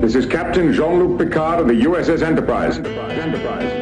This is Captain Jean-Luc Picard of the USS Enterprise. Enterprise.